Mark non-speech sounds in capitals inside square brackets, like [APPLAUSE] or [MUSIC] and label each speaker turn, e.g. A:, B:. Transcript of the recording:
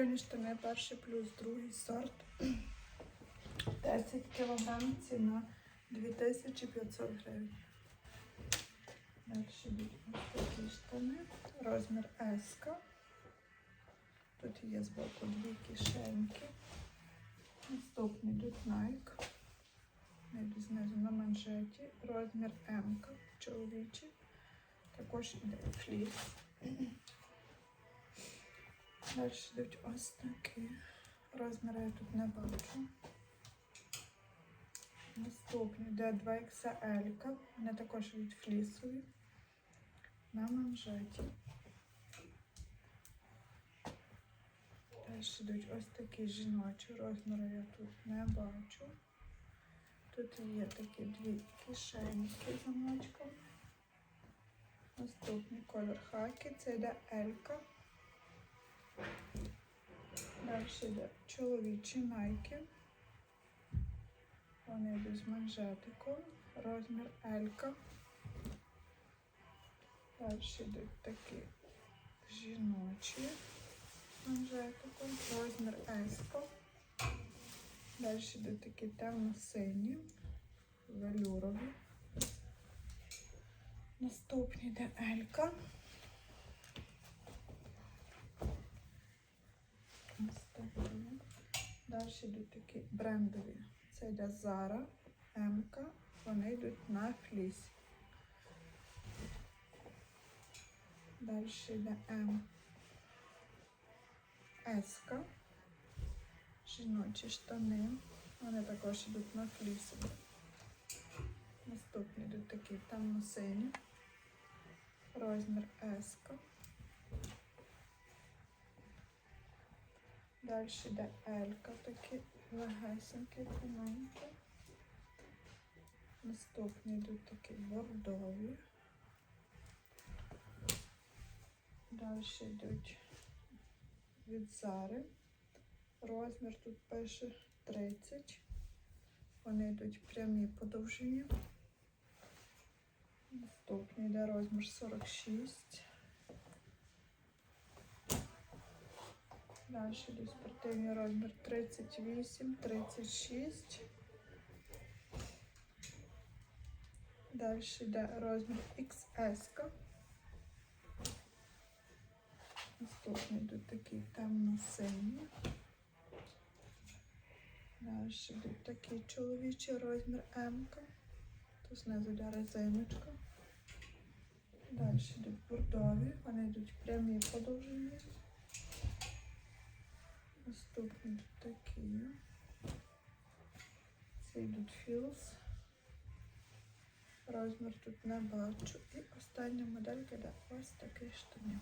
A: Спортивні штани перший плюс другий сорт. [CLEARS THROAT] 10 кг ціна 2500 гривень. Далі ось такі штани. Розмір S. Тут є збоку дві кишеньки. Наступний йдуть Nike. Йдуть знизу на манжеті. Розмір М чоловічий. Також йде фліс. [CLEARS THROAT] Далі йдуть ось такі. Розміри я тут не бачу. Наступні йде 2XL. Вони також йдуть флісові. На манжеті. Далі йдуть ось такі жіночі розміри я тут не бачу. Тут є такі дві кишеньки замочком. Наступний колір хаки, це йде Елька. Далі йде чоловічі найки. Вони йдуть з манжетиком, розмір Елька. Далі йдуть такі жіночі манжетиком, розмір Еска. Далі йдуть такі темно-сині, велюрові. Наступні йде Елька. Наступні. Далі йдуть такі брендові. Це йде Zara, МК. Вони йдуть на флісі. Далі йде М. Еска. Жіночі штани. Вони також йдуть на флісі. Наступні йдуть такі темно-сині. Розмір Еска. Далі йде Елька, такі легесенькі, тоненькі. Наступні йдуть такі бордові. Далі йдуть від Зари. Розмір тут пише 30. Вони йдуть прямі по довжині. Наступний йде розмір 46. Далі спортивний розмір 38, 36. Далі йде розмір XS. Наступні йдуть такі темно-сині. Далі йдуть такий чоловічий розмір М. Тут знизу йде резиночка. Далі йдуть бордові, вони йдуть прямі по довжині. Наступні тут такі. Це йдуть філс. Розмір тут не бачу. І остання моделька йде ось такий штанів.